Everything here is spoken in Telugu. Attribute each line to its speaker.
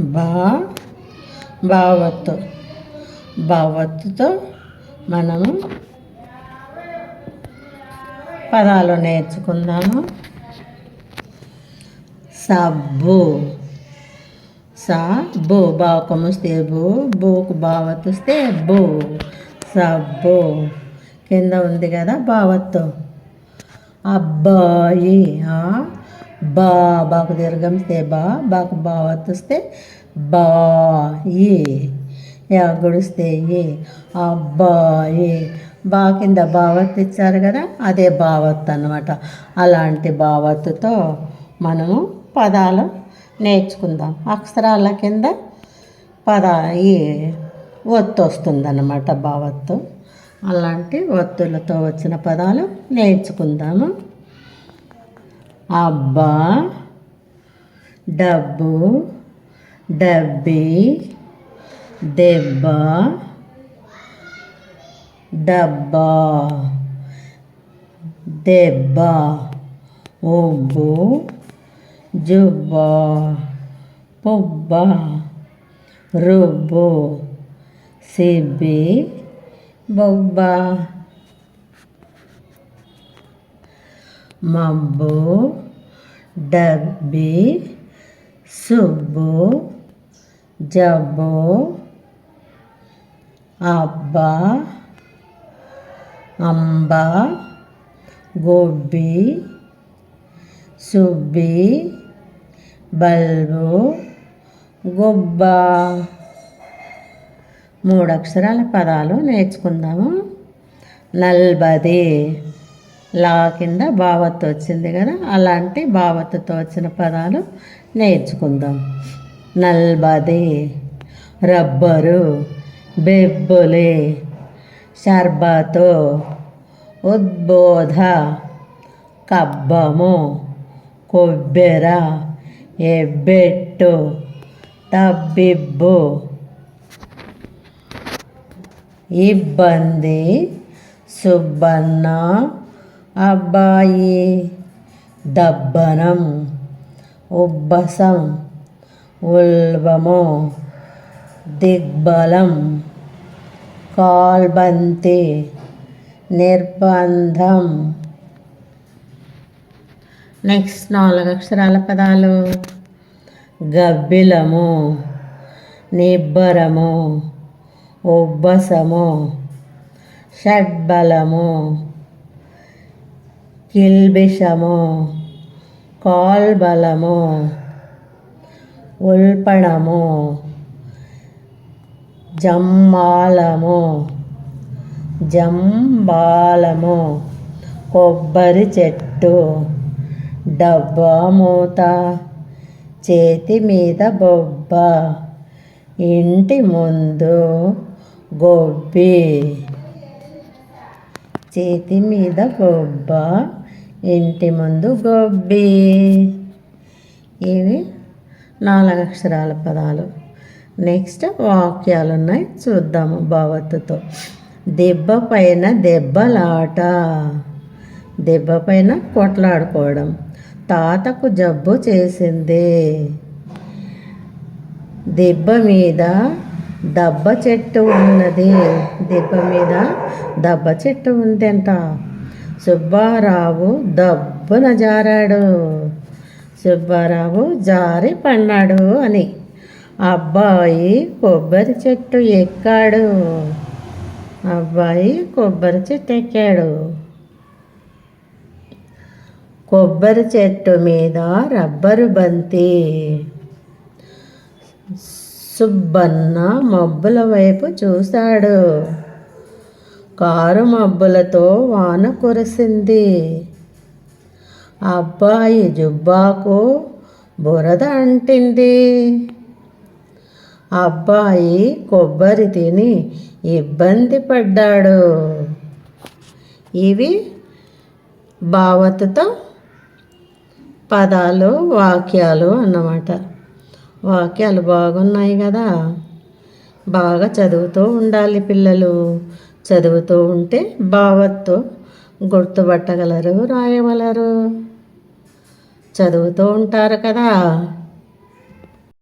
Speaker 1: బా భావత్తు బావత్తుతో మనము పదాలు నేర్చుకుందాము. సబ్బు. సా బో బాకు వస్తే బో బోకు బావత్తు వస్తే బో సబ్బు. కింద ఉంది కదా బావత్తు అబ్బాయి. ఆ బా బాకు దీర్ఘమిస్తే బా బాకు బా వస్తే బా ఏ. యా గుడిస్తే ఏ. అబ్బాయి బా కింద బావత్తు ఇచ్చారు కదా అదే బావత్తు అన్నమాట. అలాంటి బావత్తుతో మనము పదాలు నేర్చుకుందాం. అక్షరాల కింద పద ఈ ఒత్తు వస్తుందన్నమాట బావత్తు. అలాంటి ఒత్తులతో వచ్చిన పదాలు నేర్చుకుందాము. అబ్బా డబ్బు డబ్బి దెబ్బ డబ్బా దెబ్బ ఉబ్బు జుబ్బ పుబ్బ రుబ్బు సిబ్బి బొబ్బ మబ్బు డబ్బి సుబ్బు జబ్బు అబ్బా అంబ గొబ్బి సుబ్బి బల్బు గొబ్బ. మూడు అక్షరాల పదాలు నేర్చుకుందాము. నల్బది. లా కింద భావత్ వచ్చింది కదా అలాంటి భావత్తుతో వచ్చిన పదాలు నేర్చుకుందాం. నల్బది రబ్బరు బెబ్బులి షర్బతో ఉద్బోధ కబ్బము కొబ్బెర ఎబ్బెట్టు తబ్బిబ్బు. ఇబ్బంది సుబ్బన్న అబ్బాయి దబ్బనం ఉబ్బసం ఉల్బము దిగ్బలం కాల్బంతి నిర్బంధం. నెక్స్ట్ నాలుగు అక్షరాల పదాలు. గబ్బిలము నిబ్బరము ఉబ్బసము షడ్బలము కిల్బిషము కాల్బలము ఉల్పణము జమ్మాలము జంబాలము కొబ్బరి చెట్టు డబ్బా మూత చేతి మీద బొబ్బ ఇంటి ముందు గొబ్బి చేతి మీద బొబ్బ ఇంటి ముందు గొబ్బి. ఇవి నాలుగు అక్షరాల పదాలు. నెక్స్ట్ వాక్యాలు ఉన్నాయి చూద్దాము భావత్తుతో దెబ్బ పైన దెబ్బలాట. దెబ్బ పైన కొట్లాడుకోవడం. తాతకు జబ్బు చేసింది. దెబ్బ మీద దెబ్బ చెట్టు ఉన్నది. దెబ్బ మీద దెబ్బ చెట్టు ఉందంట. సుబ్బారావు దబ్బున జారాడు. సుబ్బారావు జారి పన్నాడు అని. అబ్బాయి కొబ్బరి చెట్టు ఎక్కాడు. అబ్బాయి కొబ్బరి చెట్టు ఎక్కాడు. కొబ్బరి చెట్టు మీద రబ్బరు బంతి. సుబ్బన్న మబ్బుల వైపు చూశాడు. కారు మబ్బులతో వాన కురిసింది. అబ్బాయి జుబ్బాకు బురద అంటింది. అబ్బాయి కొబ్బరి తిని ఇబ్బంది పడ్డాడు. ఇవి భావతతో పదాలు వాక్యాలు అన్నమాట. వాక్యాలు బాగున్నాయి కదా. బాగా చదువుతూ ఉండాలి పిల్లలు. చదువుతూ ఉంటే భావత్తో గుర్తుపట్టగలరు రాయగలరు చదువుతూ ఉంటారు కదా.